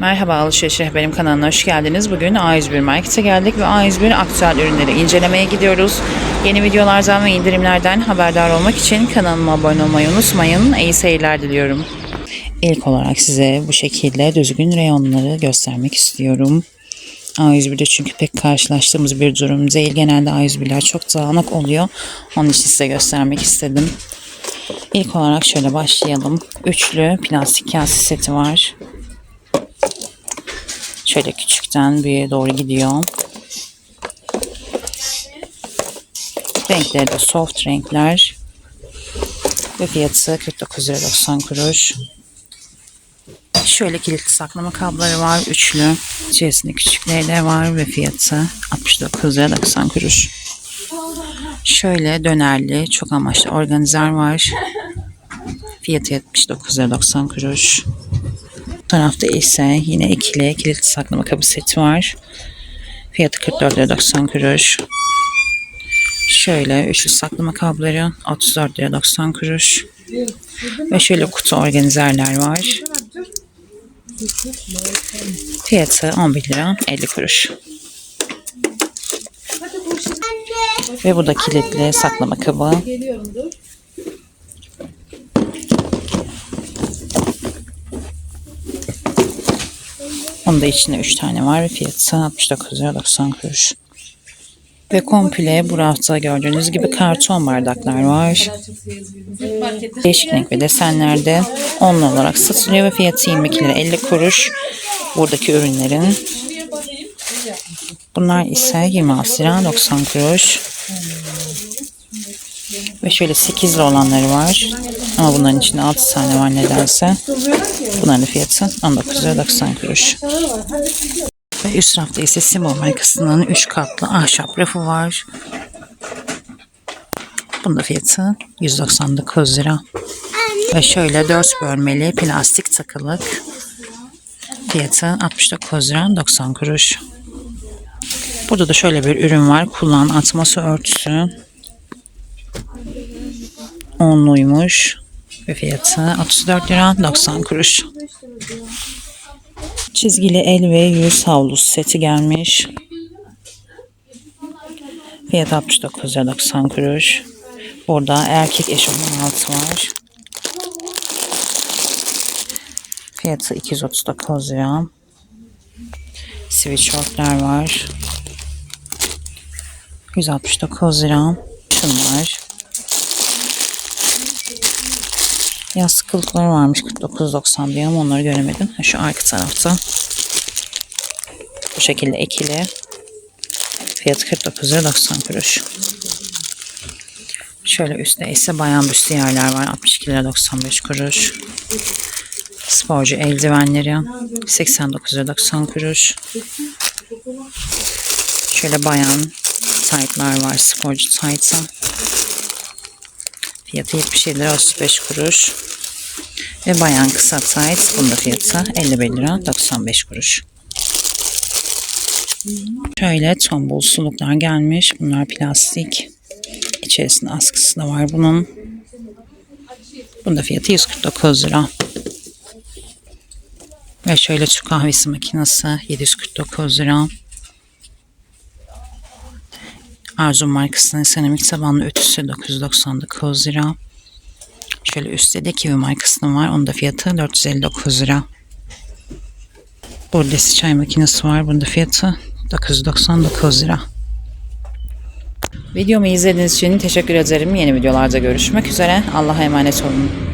Merhaba Alışveriş Rehberim kanalına hoş geldiniz. Bugün A101 Market'e geldik ve A101 aktüel ürünleri incelemeye gidiyoruz. Yeni videolardan ve indirimlerden haberdar olmak için kanalıma abone olmayı unutmayın. İyi seyirler diliyorum. İlk olarak size bu şekilde düzgün reyonları göstermek istiyorum. A101'de çünkü pek karşılaştığımız bir durum değil. Genelde A101'ler çok dağınık oluyor. Onun için size göstermek istedim. İlk olarak şöyle başlayalım. Üçlü plastik kase seti var. Şöyle küçükten büyüğe doğru gidiyor. Renkleri de soft renkler. Ve fiyatı 49 lira 90 kuruş. Şöyle kilitli saklama kabloları var. Üçlü. İçerisinde küçükleri de var ve fiyatı 69 lira 90 kuruş. Şöyle dönerli çok amaçlı organizer var. Fiyatı 79 lira 90 kuruş. Tarafta ise yine ikili kilitli saklama kabı seti var. Fiyatı 44 lira 90 kuruş. Şöyle üçlü saklama kabları 34 lira 90 kuruş. Ve şöyle kutu organizerler var. Fiyatı 11 lira 50 kuruş. Ve bu da kilitli saklama kabı. Onun da içinde 3 tane var ve fiyatı 69 lira 90 kuruş. Ve komple bu rafta gördüğünüz gibi karton bardaklar var. Değişik renk ve desenlerde onlu olarak satılıyor ve fiyatı 22 lira 50 kuruş. Buradaki ürünlerin. Bunlar ise 26 lira 90 kuruş. Ve şöyle 8'li olanları var. Ama bunların içinde 6 tane var nedense. Bunların fiyatı 19 lira 90 kuruş. Ve üst rafta ise Simo markasının 3 katlı ahşap rafı var. Bunun da fiyatı 199 lira. Ve şöyle 4 bölmeli plastik takılık. Fiyatı 69 lira 90 kuruş. Burada da şöyle bir ürün var. Kullan atması örtüsü. Onluymuş. Ve fiyatı 34 lira 90 kuruş. Çizgili el ve yüz havlusu seti gelmiş. Fiyat 69 lira 90 kuruş. Burada erkek eşofman altı var. Fiyatı 239 lira. Sweatshirtler var. 169 lira. Şunlar. Yastık kılıfları varmış 49.90 diye ama onları göremedim. Şu arka tarafta. Bu şekilde ekili. Fiyatı 49 lira 90 kuruş. Şöyle üstte ise bayan büstiyerler var. 62 lira 95 kuruş. Sporcu eldivenleri 89 lira 90 kuruş. Şöyle bayan taytlar var. Sporcu taytı. Fiyatı 77 lira 35 kuruş. Ve bayan kısa tight. Bunda fiyatı 51 lira 95 kuruş. Şöyle tombul suluklar gelmiş. Bunlar plastik. İçerisinde askısı da var bunun. Bunda fiyatı 149 lira. Ve şöyle Türk kahvesi makinesi 749 lira. Arzu markasının seramik tabanlı ütüsü 999 lira. Şöyle üstte de Kiwi markasının var. Onun da fiyatı 459 lira. Burada çay makinesi var. Bunun da fiyatı 999 lira. Videomu izlediğiniz için teşekkür ederim. Yeni videolarda görüşmek üzere. Allah'a emanet olun.